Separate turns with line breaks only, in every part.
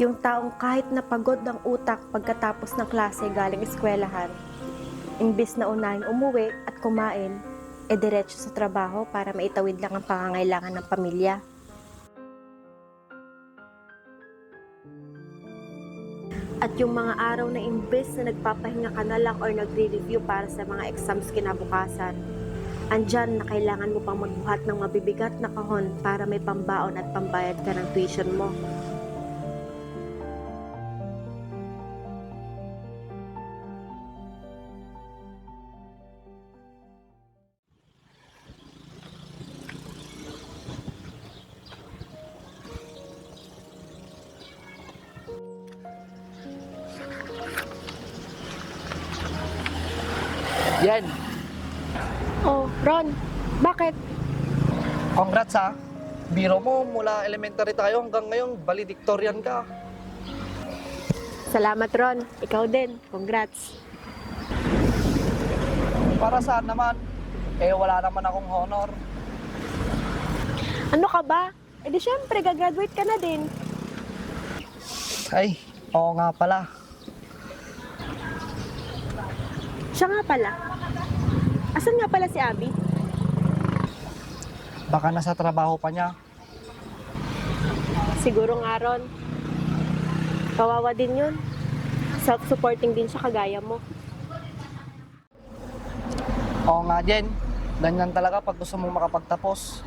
Yung taong kahit napagod ng utak pagkatapos ng klase galing eskwelahan, imbis na unahing umuwi at kumain, e diretso sa trabaho para maitawid lang ang pangangailangan ng pamilya. At yung mga araw na imbes na nagpapahinga ka na lang or nagre-review para sa mga exams kinabukasan, andyan na kailangan mo pang magbuhat ng mabibigat na kahon para may pambaon at pambayad ka ng tuition mo.
Yan.
Oh, Ron, bakit?
Congrats ha. Biro mo, mula elementary tayo hanggang ngayon, valedictorian ka.
Salamat, Ron. Ikaw din. Congrats.
Para saan naman? Eh, wala naman akong honor.
Ano ka ba? Eh di syempre, gagraduate ka na din.
Ay, oo nga pala.
Siya nga pala. Asan nga pala si Abby?
Baka nasa trabaho pa niya.
Siguro nga, Ron. Kawawa din yun. Self-supporting din siya kagaya mo.
Oo nga, Jen. Ganyan talaga pag gusto mong makapagtapos.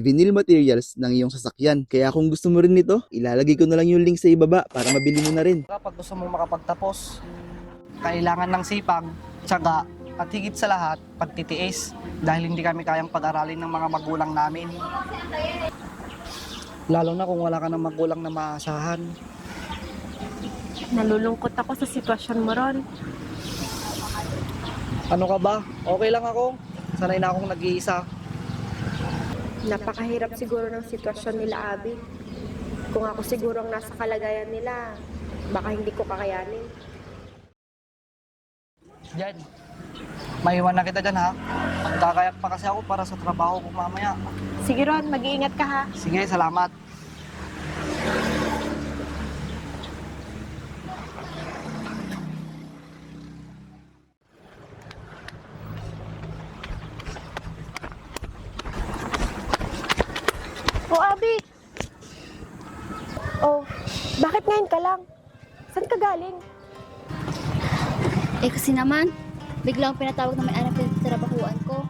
vinyl materials ng iyong sasakyan. Kaya kung gusto mo rin nito, ilalagay ko na lang yung link sa ibaba para mabili mo na rin.
Kapag gusto mong makapagtapos, kailangan ng sipag, tiyaga, at higit sa lahat, pagtitiis dahil hindi kami kayang pag-aralin ng mga magulang namin. Lalo na kung wala ka ng magulang na maasahan.
Nalulungkot ako sa sitwasyon mo, Ron.
Ano ka ba? Okay lang ako. Sanay na akong nag-iisa.
Napakahirap siguro ng sitwasyon nila, Abby. Kung ako siguro ang nasa kalagayan nila, baka hindi ko kakayanin.
Jen, maiwan na kita dyan ha. Magkakayak pa kasi ako para sa trabaho ko mamaya.
Sige, Ron. Mag-iingat ka, ha?
Sige, salamat.
Eh kasi naman, biglang pinatawag na may anak sa trabahuan ko.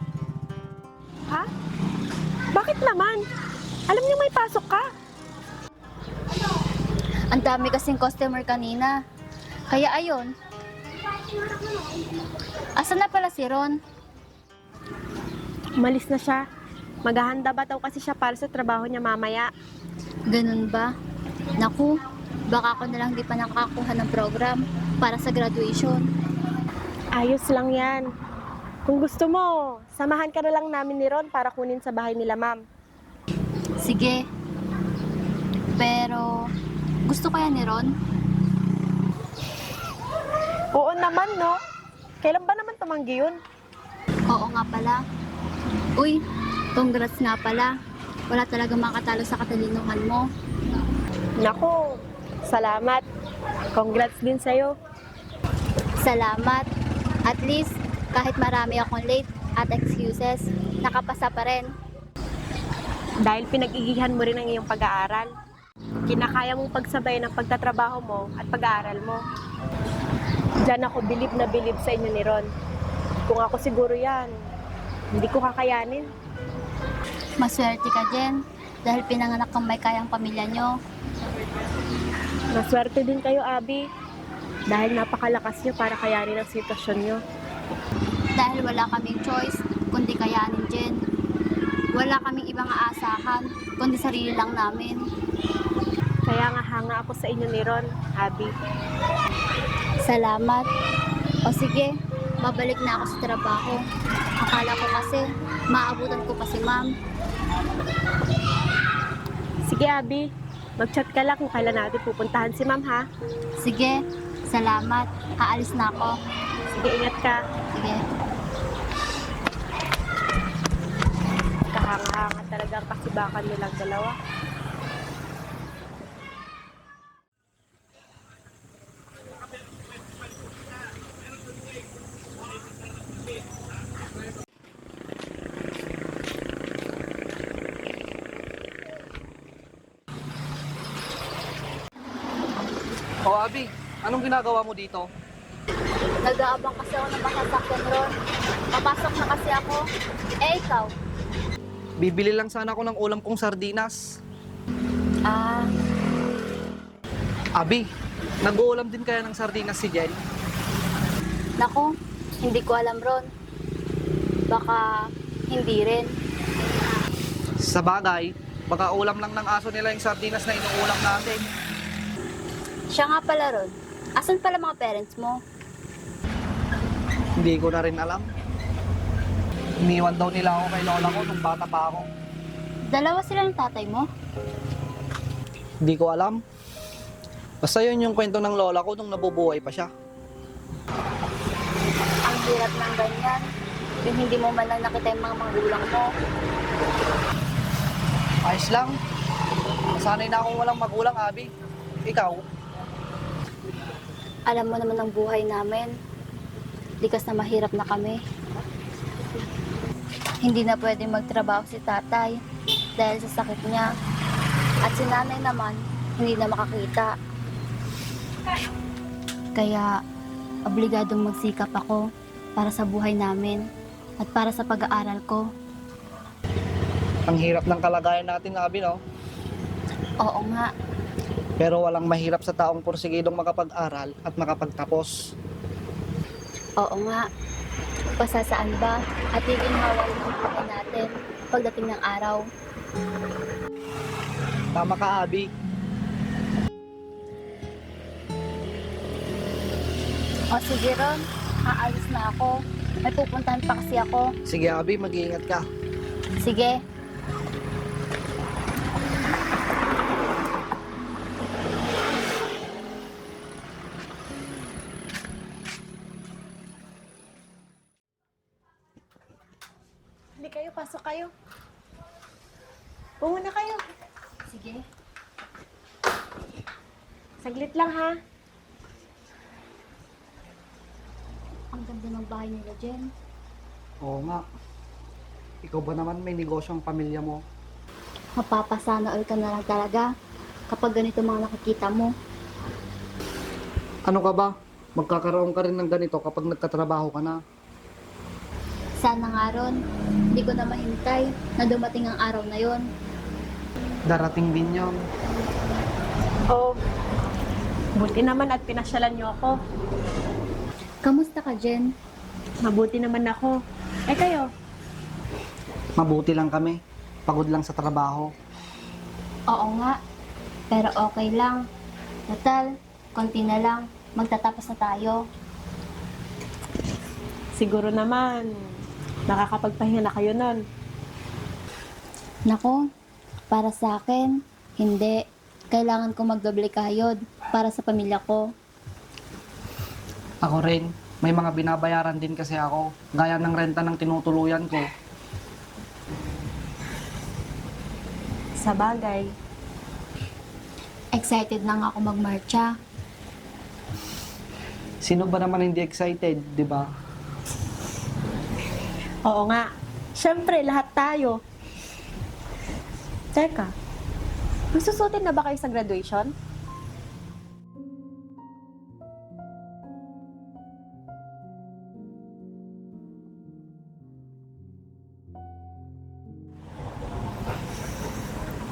Ha? Bakit naman? Alam niyo may pasok ka.
Ang dami kasing customer kanina. Kaya ayon. Asan na pala si Ron?
Umalis na siya. Maghahanda ba daw kasi siya para sa trabaho niya mamaya?
Ganun ba? Naku, baka ako na lang di pa nakakuha ng program para sa graduation.
Ayos lang yan. Kung gusto mo, samahan ka na lang namin ni Ron para kunin sa bahay nila, ma'am.
Sige. Pero, gusto kaya ni Ron?
Oo naman, no? Kailan ba naman tumanggi yun?
Oo nga pala. Uy, congrats nga pala. Wala talaga makatalo sa katalinuhan mo.
Nako, salamat. Congrats din sa'yo.
Salamat. At least, kahit marami akong late at excuses, nakapasa pa rin.
Dahil pinag-igihan mo rin ang iyong pag-aaral. Kinakaya mong pagsabay ng pagtatrabaho mo at pag-aaral mo. Diyan ako bilib na bilib sa inyo ni Ron. Kung ako siguro yan, hindi ko kakayanin.
Maswerte ka, Jen, dahil pinanganak kang may kayang pamilya nyo.
Maswerte din kayo, Abby. Dahil napakalakas niyo para kayanin ang sitwasyon niyo.
Dahil wala kaming choice, kundi kayanin, Jen. Wala kaming ibang aasahan, kundi sarili lang namin.
Kaya nga hanga ako sa inyo ni Ron, Abby.
Salamat. O sige, babalik na ako sa trabaho. Akala ko kasi, maabutan ko pa si ma'am.
Sige, Abby. Mag-chat ka lang kung kailan natin pupuntahan si ma'am, ha?
Sige, salamat. Aalis na ako.
Sige, ingat ka.
Sige.
Kahanga-hanga talaga ang kasibakan nilang dalawa.
O Abi, anong ginagawa mo dito?
Nag-aabang kasi ako ng masasakyan ron. Papasok na kasi ako. Eh, ikaw?
Bibili lang sana ako ng ulam kong sardinas.
Ah,
Abi, nag-uulam din kaya ng sardinas si Jen?
nako, hindi ko alam ron. Baka hindi rin.
Sa bagay, baka ulam lang ng aso nila yung sardinas na inuulam natin.
Siya nga pala ron. Asan pala mga parents mo?
Hindi ko na rin alam. Iniwan daw nila ako kay lola ko nung bata pa ako.
Dalawa sila ng tatay mo?
Hindi ko alam. Basta yun yung kwento ng lola ko nung nabubuhay pa siya.
Ang hirap ng ganyan. Yung hindi mo man lang nakita yung mga magulang mo.
Ayos lang. Sanay na akong walang magulang, Abi. Ikaw,
Alam mo naman ang buhay namin. Likas na mahirap na kami. Hindi na pwede magtrabaho si tatay dahil sa sakit niya. At si nanay naman, hindi na makakita. Kaya, obligadong magsikap ako para sa buhay namin at para sa pag-aaral ko.
ang hirap ng kalagayan natin, Abi, no?
Oo nga,
Pero walang mahirap sa taong porsigidong makapag-aral at makapagtapos.
oo nga. Pasasaan ba at iginhawa ng buhay natin pagdating ng araw?
Tama ka, Abi.
O sige Ron, aalis na ako. May pupuntahan pa kasi ako.
Sige, Abi, mag-iingat ka.
Sige.
Hindi kayo, pasok kayo. Pumuna kayo.
Sige.
Saglit lang, ha?
Ang ganda ng bahay nila, Jen.
Oo nga. Ikaw ba naman may negosyo ang pamilya mo?
Mapapasana all ka na lang talaga kapag ganito mga nakikita mo.
Ano ka ba? Magkakaroon ka rin ng ganito kapag nagkatrabaho ka na.
Sana nga Ron, hindi ko na mahintay na dumating ang araw na yon.
Darating din yun.
Oo. Buti naman at pinasyalan niyo ako.
Kamusta ka, Jen?
Mabuti naman ako. Eh kayo,
Mabuti lang kami. Pagod lang sa trabaho.
Oo nga. Pero okay lang. Total, konti na lang. Magtatapos na tayo.
siguro naman, nakakapagpahinga na kayo nun.
Nako, para sa akin, hindi. Kailangan ko magdoble kayod para sa pamilya ko.
Ako rin. May mga binabayaran din kasi ako. Gaya ng renta ng tinutuluyan ko.
Sa bagay,
Excited na nga ako magmarcha.
Sino ba naman hindi excited, di ba?
oo nga. Siyempre, lahat tayo. Teka, magsusutin na ba kayo sa graduation?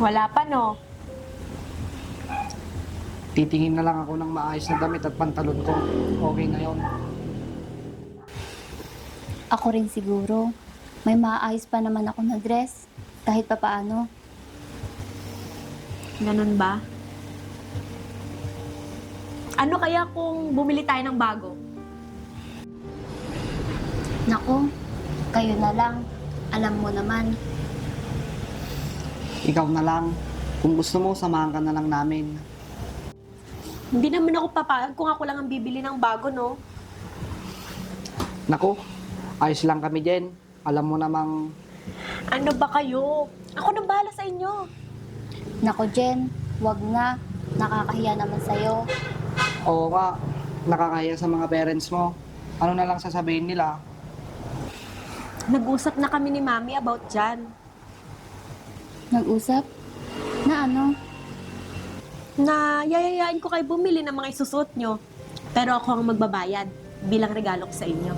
Wala pa, no?
Titingin na lang ako ng maayos na damit at pantalon ko. Okay na yon.
Ako rin siguro. May maayos pa naman ako na dress. Kahit papaano.
Ganun ba? Ano kaya kung bumili tayo ng bago?
Naku, kayo na lang. Alam mo naman,
Ikaw na lang. Kung gusto mo, samahan ka na lang namin.
Hindi naman ako papayag kung ako lang ang bibili ng bago, no?
Naku, ayos lang kami, Jen. Alam mo namang
Ano ba kayo? Ako nang bahala sa inyo.
naku Jen, wag na. Nakakahiya naman sa'yo.
Oo nga, nakakaya sa mga parents mo. Ano na lang sasabihin nila?
Nag-usap na kami ni Mami about dyan.
Nag-usap? Na ano?
Na yayayain ko kayo bumili ng mga isusuot nyo. Pero ako ang magbabayad bilang regalo ko sa inyo.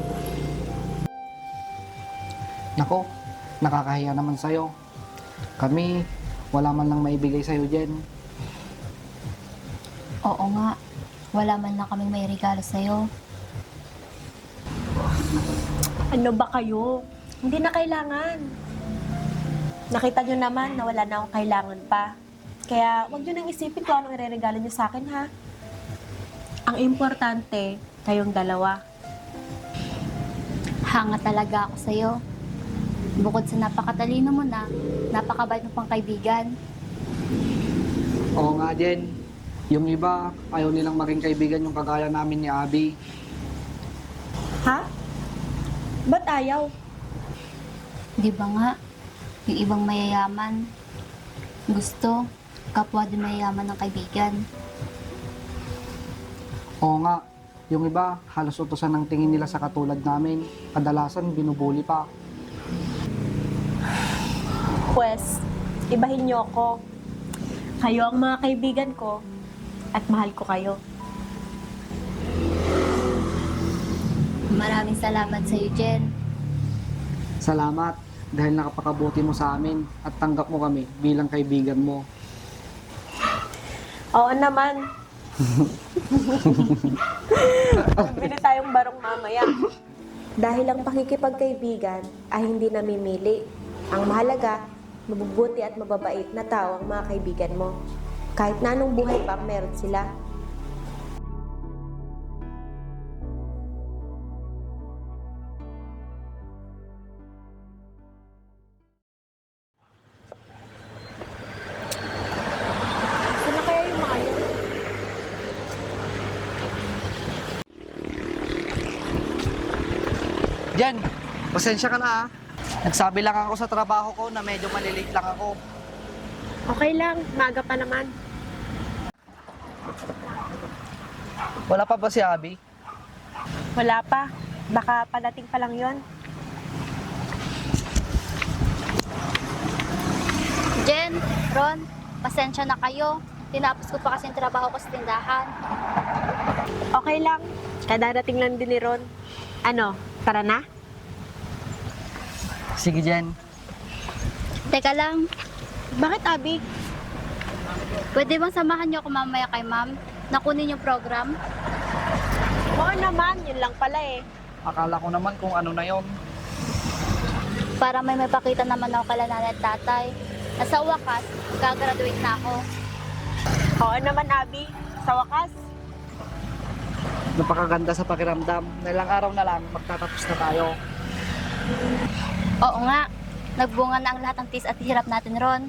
Nako, nakakahiya naman sa'yo. Kami, wala man lang maibigay sa'yo, Jen.
Oo nga. Wala man lang kaming may regalo sa'yo.
Ano ba kayo? Hindi na kailangan. Nakita nyo naman na wala na akong kailangan pa. Kaya wag nyo nang isipin kung anong ireregalo nyo sa akin, ha? Ang importante, kayong dalawa.
Hanga talaga ako sa'yo. Bukod sa napakatalino mo na, napakabait mo pang kaibigan.
Oo nga, Jen. Yung iba, ayaw nilang maging kaibigan yung kagaya namin ni Abby.
Ha? Ba't ayaw?
Di ba nga? Yung ibang mayayaman, gusto, kapwa din mayayaman ng kaibigan.
Oo nga, yung iba, halos utosan ng tingin nila sa katulad namin. Kadalasan, binubuli pa.
Pwes, ibahin nyo ako. Kayo ang mga kaibigan ko at mahal ko kayo.
Maraming salamat sa iyo, Jen.
Salamat dahil nakapakabuti mo sa amin at tanggap mo kami bilang kaibigan mo.
Oo naman. Bili tayong barong mamaya. Dahil ang pakikipagkaibigan ay hindi namimili. Ang mahalaga, mabubuti at mababait na tao ang mga kaibigan mo. Kahit na anong buhay pa, meron sila.
Jen, pasensya ka na ah. Nagsabi lang ako sa trabaho ko na medyo malilate lang ako.
Okay lang, maga pa naman.
Wala pa ba si Abby?
Wala pa. Baka padating pa lang yon.
Jen, Ron, pasensya na kayo. Tinapos ko pa kasi yung trabaho ko sa tindahan.
Okay lang. Kadarating lang din ni Ron. Ano, tara na?
Sige Jen.
Teka lang,
Bakit, Abi?
pwede bang samahan niyo ako mamaya kay ma'am? Nakunin yung program?
Oo naman, yun lang pala eh.
Akala ko naman kung ano na yon.
Para may mapakita naman ako kala nanay at tatay. Na sa wakas, gagraduate na ako.
Oo naman, Abi. Sa wakas,
Napakaganda sa pakiramdam. Na ilang araw na lang, magtatapos na tayo.
Oo nga, nagbunga na ang lahat ng tis at hirap natin ron.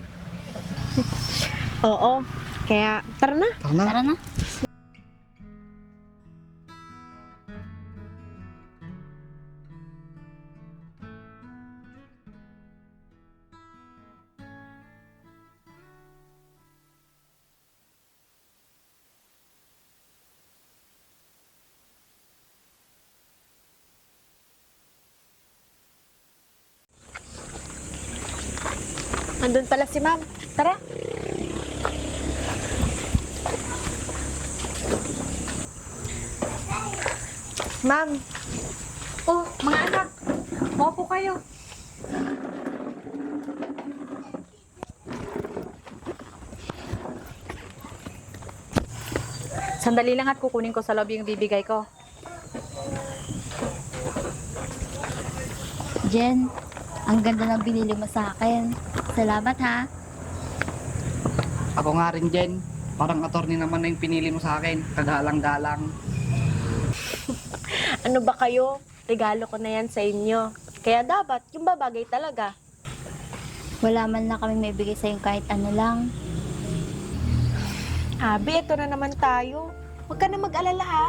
Oo. Kaya, tara na.
Tara na.
Tara na.
Andun pala si Ma'am. Tara. Ma'am. Oh, mga anak. Maupo kayo.
Sandali lang at kukunin ko sa loob yung bibigay ko.
Jen, ang ganda ng binili mo sa akin. Salamat ha.
Ako nga rin Jen. Parang attorney naman na yung pinili mo sa akin. Kagalang-galang.
Ano ba kayo? Regalo ko na yan sa inyo. Kaya dapat, yung babagay talaga.
Wala man lang kami may bigay sa'yo kahit ano lang.
Abi, ito na naman tayo. Huwag ka na mag-alala ha.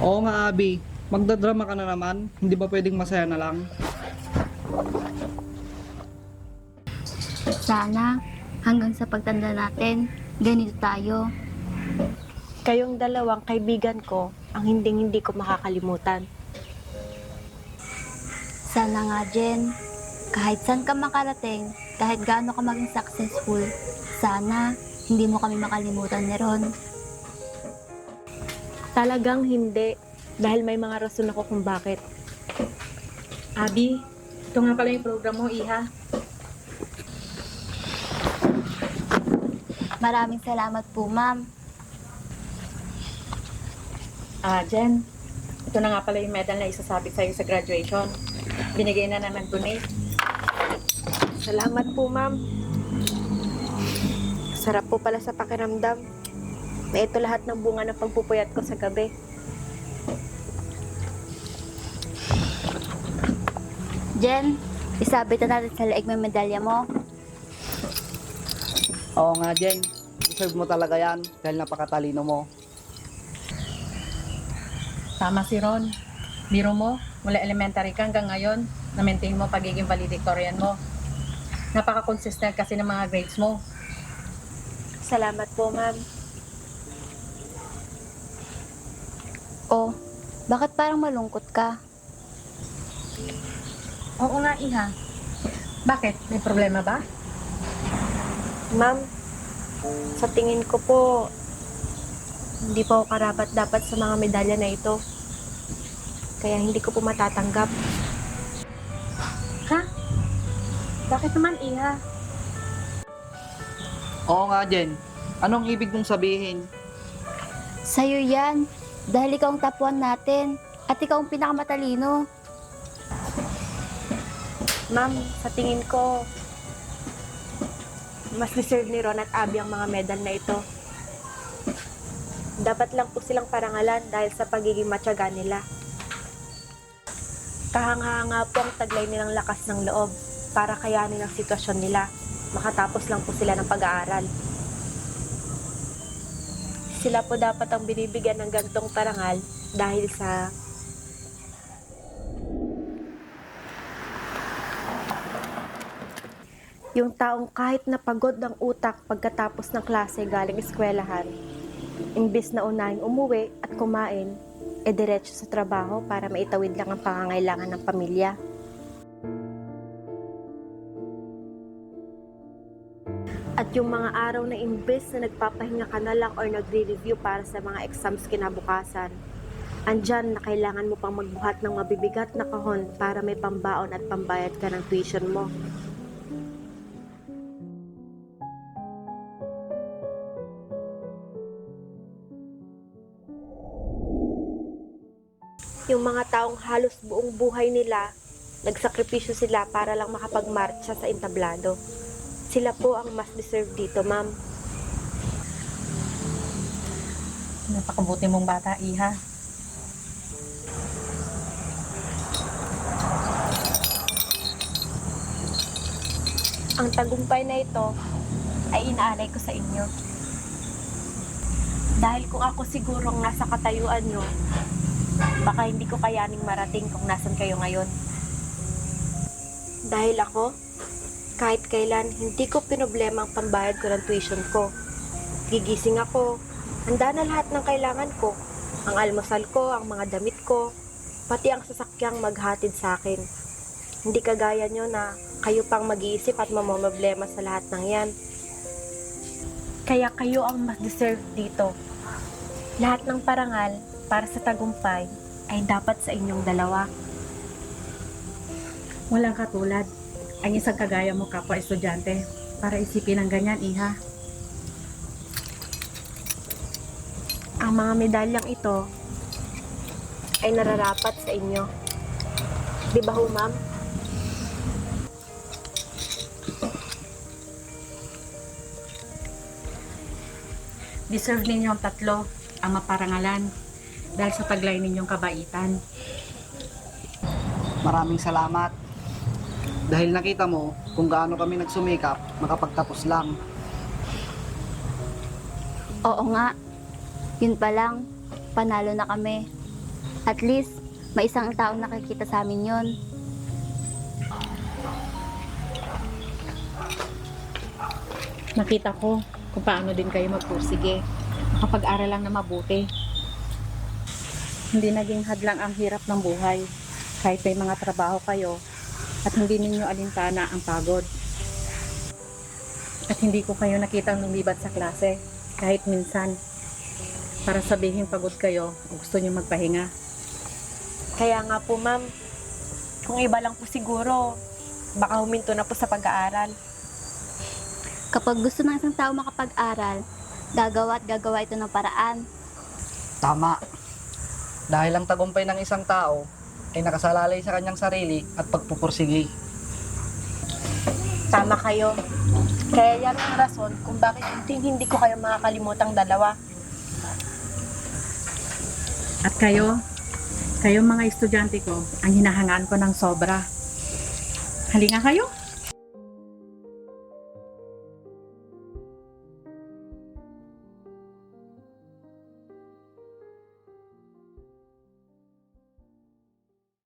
Oo nga, Abi. Magdadrama ka na naman. Hindi ba pwedeng masaya na lang?
Sana, hanggang sa pagtanda natin, ganito tayo.
Kayong dalawang kaibigan ko ang hinding-hindi ko makakalimutan.
Sana nga, Jen, kahit saan ka makarating, kahit gaano ka maging successful, sana hindi mo kami makalimutan ni Ron.
Talagang hindi. Dahil may mga rason ako kung bakit.
Abi, ito nga pala yung program mo, Iha.
Maraming salamat po, ma'am.
Ah, Jen, ito na nga pala yung medal na isasabit sa'yo sa graduation. Binigay na naman donate.
Salamat po, ma'am. Sarap po pala sa pakiramdam. Na ito lahat ng bunga ng pagpupuyat ko sa gabi.
Jen, isabit na natin sa leeg yung medalya mo.
Oo nga, Jen. Deserve mo talaga yan dahil napakatalino mo.
Tama si Ron. Biro mo, mula elementary ka hanggang ngayon, na-maintain mo pagiging valedictorian mo. Napaka-consistent kasi ng mga grades mo.
Salamat po, ma'am.
Oh, bakit parang malungkot ka?
Oo nga, Iha. Bakit? May problema ba?
Ma'am, sa tingin ko po, hindi po ako karapat dapat sa mga medalya na ito. Kaya hindi ko po matatanggap.
Ha? Bakit naman, Iha?
Oo nga, Jen. Anong ibig mong sabihin?
Sa'yo yan, dahil ikaw ang top 1 natin, at ikaw ang pinakamatalino.
Ma'am, sa tingin ko, mas deserve ni Ron at Abby ang mga medal na ito. Dapat lang po silang parangalan dahil sa pagiging matyaga nila. Kahanga-hanga po ang taglay nilang lakas ng loob para kayanin ang sitwasyon nila. Makatapos lang po sila ng pag-aaral. Sila po dapat ang binibigyan ng gantong parangal dahil sa Yung taong kahit napagod ng utak pagkatapos ng klase galing eskwelahan, imbis na unahin umuwi at kumain, e diretso sa trabaho para maitawid lang ang pangangailangan ng pamilya. At yung mga araw na imbes na nagpapahinga ka na lang or nagre-review para sa mga exams kinabukasan, andyan na kailangan mo pang magbuhat ng mabibigat na kahon para may pambaon at pambayad ka ng tuition mo. Yung mga taong halos buong buhay nila, nagsakripisyo sila para lang makapagmarcha sa entablado. Sila po ang mas deserve dito, ma'am.
Napakabuti mong bata, Iha.
Ang tagumpay na ito ay inaalay ko sa inyo. Dahil kung ako sigurong nasa katayuan nyo, baka hindi ko kayaning marating kung nasan kayo ngayon. Dahil ako, kahit kailan, hindi ko pinoblema ang pambayad ko ng tuition ko. Gigising ako, handa na lahat ng kailangan ko. Ang almusal ko, ang mga damit ko, pati ang sasakyang maghatid sa akin. Hindi kagaya nyo na kayo pang mag-iisip at mamomroblema sa lahat ng yan. Kaya kayo ang mas deserve dito. Lahat ng parangal para sa tagumpay ay dapat sa inyong dalawa.
Walang katulad. Ang isang kagaya mo kapwa estudyante para isipin ang ganyan, Iha.
Ang mga medalyang ito ay nararapat sa inyo. Di ba ho, ma'am?
deserve ninyong tatlo ang maparangalan dahil sa taglay ninyong kabaitan.
Maraming salamat. Dahil nakita mo kung gaano kami nagsumikap, makapagtapos lang.
Oo nga. Yun pa lang, panalo na kami. At least, may isang taong nakikita sa amin yun.
Nakita ko kung paano din kayo magpursige. Makapag-aral lang na mabuti. Hindi naging hadlang ang hirap ng buhay. Kahit may mga trabaho kayo at hindi ninyo alintana ang pagod. At hindi ko kayo nakitang lumibat sa klase kahit minsan para sabihin pagod kayo o gusto nyo magpahinga.
Kaya nga po, ma'am, kung iba lang po siguro, baka huminto na po sa pag-aaral.
Kapag gusto ng isang tao makapag-aral, gagawa at gagawa ito ng paraan.
Tama. Dahil ang tagumpay ng isang tao ay nakasalalay sa kanyang sarili at pagpupursigi.
Tama kayo. Kaya yan ang rason kung bakit hindi, hindi ko kayo makakalimutang dalawa.
At kayo, kayo mga estudyante ko, ang hinahangaan ko ng sobra. Halika kayo.